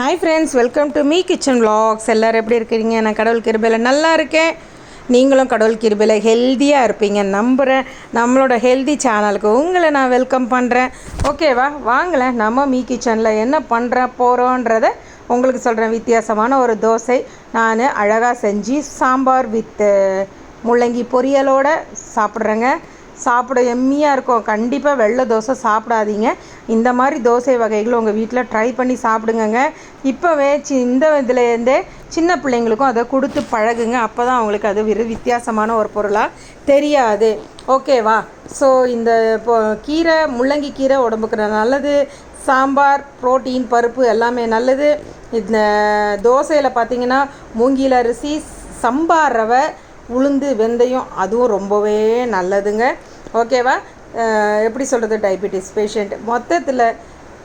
Hi friends welcome to me kitchen vlogs எல்லோரும் எப்படி இருக்கிறீங்க? நான் கடவுள் கிருபையில் நல்லா இருக்கேன். நீங்களும் கடவுள் கிருபையில் ஹெல்த்தியாக இருப்பீங்க நம்புகிறேன் நம்மளோட ஹெல்தி சேனலுக்கு உங்களை நான் வெல்கம் பண்ணுறேன் ஓகேவா வாங்களேன் நம்ம மீ கிச்சனில் என்ன பண்ணுறேன் போகிறோன்றத உங்களுக்கு சொல்கிறேன் வித்தியாசமான ஒரு தோசை நான் அழகாக செஞ்சு சாம்பார் வித்து முள்ளங்கி பொரியலோட சாப்பிட்றேங்க. சாப்பிட எம்மியாக இருக்கும். கண்டிப்பாக வெள்ளை தோசை சாப்பிடாதீங்க. இந்த மாதிரி தோசை வகைகள் உங்கள் வீட்டில் ட்ரை பண்ணி சாப்பிடுங்கங்க. இப்போவே சி இந்த இதுலேருந்தே சின்ன பிள்ளைங்களுக்கும் அதை கொடுத்து பழகுங்க. அப்போ தான் அவங்களுக்கு அது விரு வித்தியாசமான ஒரு பொருளாக தெரியாது. ஓகேவா ஸோ இந்த இப்போ கீரை முள்ளங்கி கீரை உடம்புக்கு நல்லது. சாம்பார் புரோட்டீன் பருப்பு எல்லாமே நல்லது. இந்த தோசையில் பார்த்தீங்கன்னா மூங்கில் அரிசி சம்பார் ரவை உளுந்து வெந்தயம் அதுவும் ரொம்பவே நல்லதுங்க. ஓகேவா எப்படி சொல்கிறது டயபெட்டிஸ் பேஷண்ட் மொத்தத்தில்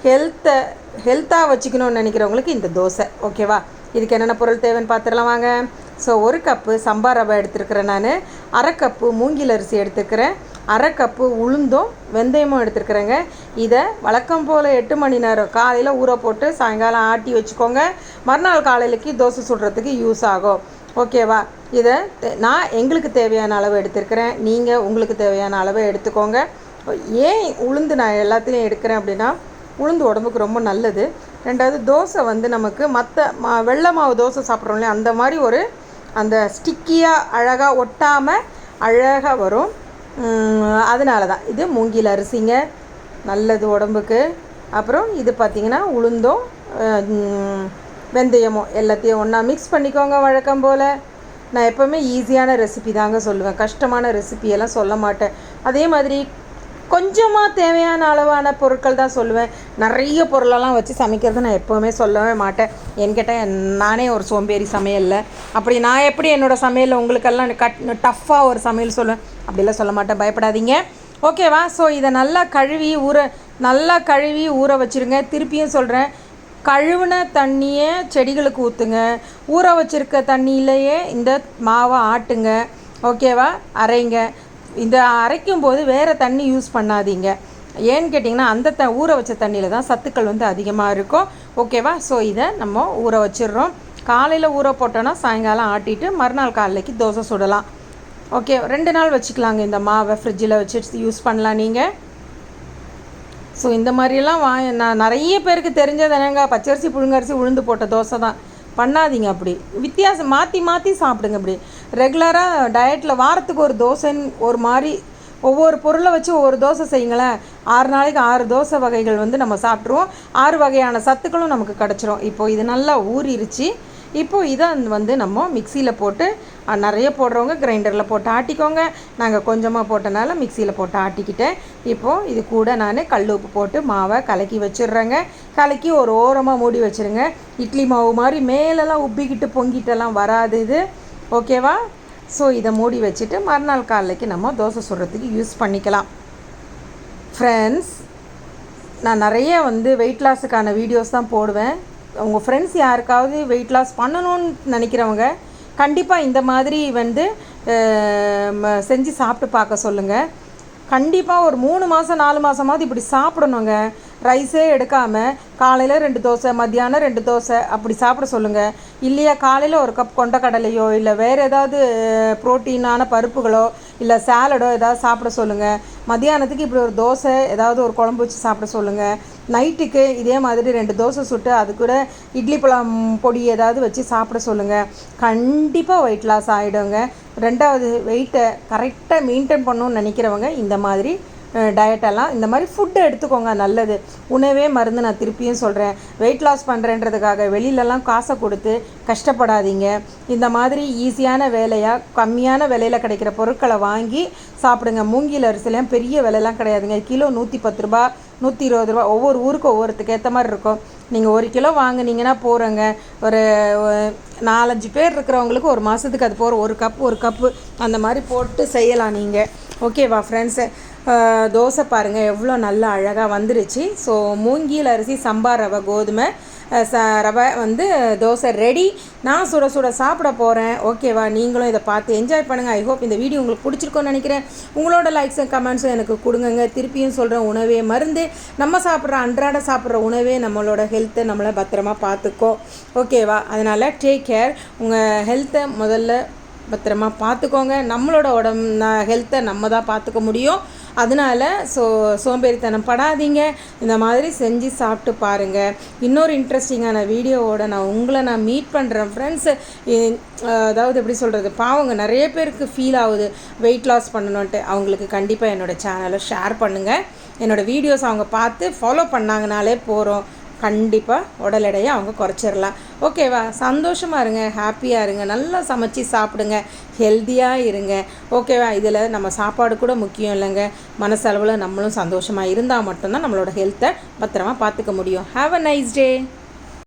ஹெல்த்தை ஹெல்த்தாக வச்சுக்கணும்னு நினைக்கிறவங்களுக்கு இந்த தோசை ஓகேவா இதுக்கு என்னென்ன பொருள் தேவைன்னு பார்த்துடலாம் வாங்க. ஸோ ஒரு கப்பு சம்பார் ரவை எடுத்துருக்கிறேன் நான். அரை கப்பு மூங்கில் அரிசி எடுத்துக்கிறேன் அரை கப்பு உளுந்தும் வெந்தயமும் எடுத்துருக்குறேங்க. இதை வழக்கம் போல் எட்டு மணி நேரம் காலையில் ஊற போட்டு சாயங்காலம் ஆட்டி வச்சுக்கோங்க. மறுநாள் காலையிலக்கு தோசை சுடுறதுக்கு யூஸ் ஆகும். ஓகேவா இதை தே- நான் எங்களுக்கு தேவையான அளவு எடுத்துருக்கிறேன். நீங்கள் உங்களுக்கு தேவையான அளவு எடுத்துக்கோங்க. ஏன் உளுந்து நான் எல்லாத்துலேயும் எடுக்கிறேன் அப்படின்னா உளுந்து உடம்புக்கு ரொம்ப நல்லது. ரெண்டாவது தோசை வந்து நமக்கு மற்ற மா வெள்ளை மாவு தோசை சாப்பிட்றோம் இல்லையா? அந்த மாதிரி ஒரு அந்த ஸ்டிக்கியாக அழகாக ஒட்டாமல் அழகாக வரும். அதனால தான் இது மூங்கில் அரிசிங்க. நல்லது உடம்புக்கு. அப்புறம் இது பார்த்திங்கன்னா உளுந்தும் வெந்தயமோ வெந்தயமும் எல்லாத்தையும் ஒன்றா மிக்ஸ் பண்ணிக்கோங்க வழக்கம் போல். நான் எப்போவுமே ஈஸியான ரெசிபி தாங்க சொல்லுவேன். கஷ்டமான ரெசிபியெல்லாம் சொல்ல மாட்டேன். அதே மாதிரி கொஞ்சமாக தேவையான அளவான பொருட்கள் தான் சொல்லுவேன். நிறைய பொருளெல்லாம் வச்சு சமைக்கிறது நான் எப்போவுமே சொல்லவே மாட்டேன். என்கிட்ட நானே ஒரு சோம்பேறி சமையலில். அப்படி நான் எப்படி என்னோடய சமையலில் உங்களுக்கெல்லாம் கட் டஃப்பாக ஒரு சமையல் சொல்லுவேன்? அப்படிலாம் சொல்ல மாட்டேன். பயப்படாதீங்க. ஓகேவா ஸோ இதை நல்லா கழுவி ஊற நல்லா கழுவி ஊற வச்சுருங்க. திருப்பியும் சொல்கிறேன் கழுவுன தண்ணியை செடிகளுக்கு ஊற்றுங்க ஊற வச்சிருக்க தண்ணியிலையே இந்த மாவை ஆட்டுங்க. ஓகேவா அரைங்க. இந்த அரைக்கும் போது வேறு தண்ணி யூஸ் பண்ணாதீங்க. ஏன்னு கேட்டிங்கன்னா அந்த த ஊற வச்ச தண்ணியில் தான் சத்துக்கள் வந்து அதிகமாக இருக்கும். ஓகேவா ஸோ இதை நம்ம ஊற வச்சிடுறோம். காலையில் ஊற போட்டோன்னா சாயங்காலம் ஆட்டிட்டு மறுநாள் காலைக்கு தோசை சுடலாம். ஓகே ரெண்டு நாள் வச்சுக்கலாங்க. இந்த மாவை ஃப்ரிட்ஜில் வச்சு யூஸ் பண்ணலாம் நீங்கள் ஸோ இந்த மாதிரிலாம் வா நான் நிறைய பேருக்கு தெரிஞ்சது என்னங்க? பச்சரிசி புழுங்கரிசி உளுந்து போட்ட தோசை தான். பண்ணாதீங்க அப்படி. வித்தியாசம் மாற்றி மாற்றி சாப்பிடுங்க அப்படி. ரெகுலராக டயட்டில் வாரத்துக்கு ஒரு தோசைன்னு ஒரு மாதிரி ஒவ்வொரு பொருளை வச்சு ஒவ்வொரு தோசை செய்யுங்களேன். ஆறு நாளைக்கு ஆறு தோசை வகைகள் வந்து நம்ம சாப்பிட்ருவோம் ஆறு வகையான சத்துக்களும் நமக்கு கிடச்சிரும். இப்போது இது நல்லா ஊறிடுச்சு இப்போது இதை வந்து நம்ம மிக்சியில் போட்டு நிறைய போடுறவங்க கிரைண்டரில் போட்டு ஆட்டிக்கோங்க. நாங்கள் கொஞ்சமாக போட்டனால மிக்சியில் போட்டு ஆட்டிக்கிட்டேன். இப்போது இது கூட நான் கல் உப்பு போட்டு மாவை கலக்கி வச்சிடுறேங்க. கலக்கி ஒரு ஓரமாக மூடி வச்சிருங்க. இட்லி மாவு மாதிரி மேலெல்லாம் உப்பிக்கிட்டு பொங்கிட்டெல்லாம் வராது இது. ஓகேவா? ஸோ இதை மூடி வச்சுட்டு மறுநாள் காலைக்கு நம்ம தோசை சுடுறதுக்கு யூஸ் பண்ணிக்கலாம். ஃப்ரெண்ட்ஸ் நான் நிறைய வந்து வெயிட் லாஸுக்கான வீடியோஸ் தான் போடுவேன். உங்கள் ஃப்ரெண்ட்ஸ் யாருக்காவது வெயிட் லாஸ் பண்ணணும்னு நினைக்கிறவங்க கண்டிப்பாக இந்த மாதிரி வந்து ம- செஞ்சு சாப்பிட்டு பார்க்க சொல்லுங்கள் கண்டிப்பாக ஒரு மூணு மாதம் நாலு மாதமாவது இப்படி சாப்பிடணுங்க. ரைஸே எடுக்காமல் காலையில் ரெண்டு தோசை மத்தியானம் ரெண்டு தோசை அப்படி சாப்பிட சொல்லுங்கள் இல்லையா காலையில் ஒரு கப் கொண்டக்கடலையோ இல்லை வேறு ஏதாவது ப்ரோட்டீனான பருப்புகளோ இல்லை சாலடோ ஏதாவது சாப்பிட சொல்லுங்கள் மத்தியானத்துக்கு இப்படி ஒரு தோசை ஏதாவது ஒரு குழம்பு வச்சு சாப்பிட சொல்லுங்கள் நைட்டுக்கு இதே மாதிரி ரெண்டு தோசை சுட்டு அது கூட இட்லி பழம் பொடி ஏதாவது வச்சு சாப்பிட சொல்லுங்கள் கண்டிப்பாக வெயிட் லாஸ் ஆகிடுங்க ரெண்டாவது வெயிட்டை கரெக்டாக மெயின்டைன் பண்ணணும்னு நினைக்கிறவங்க இந்த மாதிரி டயட்டெல்லாம் இந்த மாதிரி ஃபுட்டு எடுத்துக்கோங்க நல்லது. உணவே மருந்து நான் திருப்பியும் சொல்கிறேன் வெயிட் லாஸ் பண்ணுறேன்றதுக்காக வெளியிலலாம் காசை கொடுத்து கஷ்டப்படாதீங்க. இந்த மாதிரி ஈஸியான வேலையாக கம்மியான விலையில் கிடைக்கிற பொருட்களை வாங்கி சாப்பிடுங்க. மூங்கில் அரிசிலாம் பெரிய விலைலாம் கிடையாதுங்க. கிலோ நூற்றி பத்து ரூபா நூற்றி இருபது ரூபா ஒவ்வொரு ஊருக்கு ஒவ்வொருத்துக்கு ஏற்ற மாதிரி இருக்கும். நீங்கள் ஒரு கிலோ வாங்குனீங்கன்னா போகிறோங்க ஒரு ஒரு நாலஞ்சு பேர் இருக்கிறவங்களுக்கு ஒரு மாதத்துக்கு அது போகிற ஒரு கப் ஒரு கப்பு அந்த மாதிரி போட்டு செய்யலாம் நீங்கள் ஓகேவா ஃப்ரெண்ட்ஸு தோசை பாருங்கள் எவ்வளோ நல்லா அழகாக வந்துருச்சு. ஸோ மூங்கில் அரிசி சம்பா ரவை கோதுமை ச ரவை வந்து தோசை ரெடி நான் சுட சுட சாப்பிட போகிறேன் ஓகேவா நீங்களும் இதை பார்த்து என்ஜாய் பண்ணுங்கள் ஐ ஹோப் இந்த வீடியோ உங்களுக்கு பிடிச்சிருக்கோன்னு நினைக்கிறேன். உங்களோட லைக்ஸும் கமெண்ட்ஸும் எனக்கு கொடுங்கங்க. திருப்பியும் சொல்கிறேன் உணவே மருந்து. நம்ம சாப்பிட்ற அன்றாட சாப்பிட்ற உணவே நம்மளோட ஹெல்த்தை நம்மளை பத்திரமா பார்த்துக்கோ. ஓகேவா அதனால் டேக் கேர் உங்கள் ஹெல்த்தை முதல்ல பத்திரமா பார்த்துக்கோங்க. நம்மளோட உடம்பு ஹெல்த்தை நம்ம தான் பார்த்துக்க முடியும். அதனால ஸோ சோம்பேறித்தனம் படாதீங்க. இந்த மாதிரி செஞ்சு சாப்பிட்டு பாருங்கள் இன்னொரு இன்ட்ரெஸ்டிங்கான வீடியோவோட நான் உங்களை நான் மீட் பண்ணுறேன் ஃப்ரெண்ட்ஸு அதாவது எப்படி சொல்கிறது பாவங்க நிறைய பேருக்கு ஃபீல் ஆகுது. வெயிட் லாஸ் பண்ணணுன்ட்டு அவங்களுக்கு கண்டிப்பாக என்னோடய சேனலை ஷேர் பண்ணுங்கள் என்னோடய வீடியோஸ் அவங்க பார்த்து ஃபாலோ பண்ணாங்கனாலே போகிறோம் கண்டிப்பாக உடல் எடையை அவங்க குறைச்சிடலாம் ஓகேவா சந்தோஷமாக இருங்க ஹாப்பியாக இருங்க நல்லா சமைச்சு சாப்பிடுங்க ஹெல்த்தியாக இருங்க. ஓகேவா இதில் நம்ம சாப்பாடு கூட முக்கியம் இல்லைங்க. மனசளவில் நம்மளும் சந்தோஷமாக இருந்தால் மட்டும்தான் நம்மளோட ஹெல்த்தை பத்திரமா பார்த்துக்க முடியும். Have a nice day